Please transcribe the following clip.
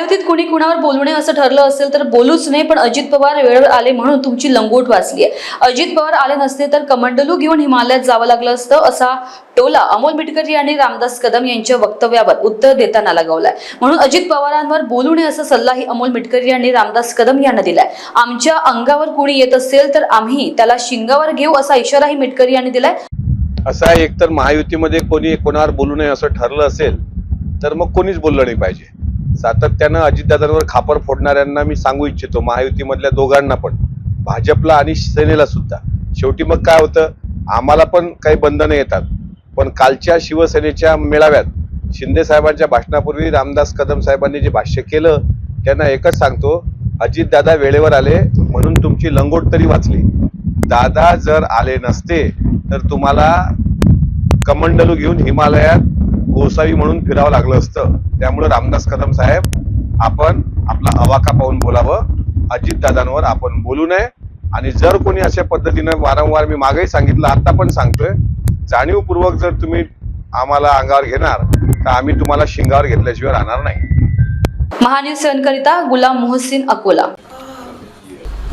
महायुतीत कुणी कुणावर बोलू नये असं ठरलं असेल तर बोलूच नाही पण अजित पवार वेळेवर आले म्हणून तुमची लंगोट वाचली आहे अजित पवार आले नसते तर कमंडलू घेऊन हिमालयात जावं लागलं असतं असा टोला अमोल मिटकरी यांनी रामदास कदम यांच्या वक्तव्यावर उत्तर देताना लगावलाय. म्हणून अजित पवारांवर बोलू नये असा सल्लाही अमोल मिटकरी यांनी रामदास कदम यांना दिलाय. आमच्या अंगावर कुणी येत असेल तर आम्ही त्याला शिंगावर घेऊ असा इशाराही मिटकरी यांनी दिलाय. असं आहे एकतर महायुतीमध्ये कोणी कोणावर बोलू नये असं ठरलं असेल तर मग कोणीच बोललं नाही पाहिजे. सातत्यानं अजितदादांवर खापर फोडणाऱ्यांना मी सांगू इच्छितो महायुतीमधल्या दोघांना पण. भाजपला आणि सेनेला सुद्धा. शेवटी मग काय होतं? आम्हाला पण काही बंधनं येतात. पण कालच्या शिवसेनेच्या मेळाव्यात शिंदे साहेबांच्या भाषणापूर्वी रामदास कदम साहेबांनी जे भाष्य केलं त्यांना एकच सांगतो अजितदादा वेळेवर आले म्हणून तुमची लंगोट तरी वाचली. दादा जर आले नसते तर तुम्हाला कमंडलू घेऊन हिमालयात गोसावी म्हणून फिरावं लागलं असतं. त्यामुळे रामदास कदम साहेब आपण आपला अवाका पाहून बोलावं. अजितदादांवर आपण बोलू नये. आणि जर कोणी अशा पद्धतीनं वारंवार मी मागेही सांगितलं आता पण सांगतोय. जाणीवपूर्वक जर तुम्ही आम्हाला अंगावर घेणार तर आम्ही तुम्हाला शिंगावर घेतल्याशिवाय राहणार नाही. महान्यूज सहनकरिता गुलाम मोहसिन अकोला.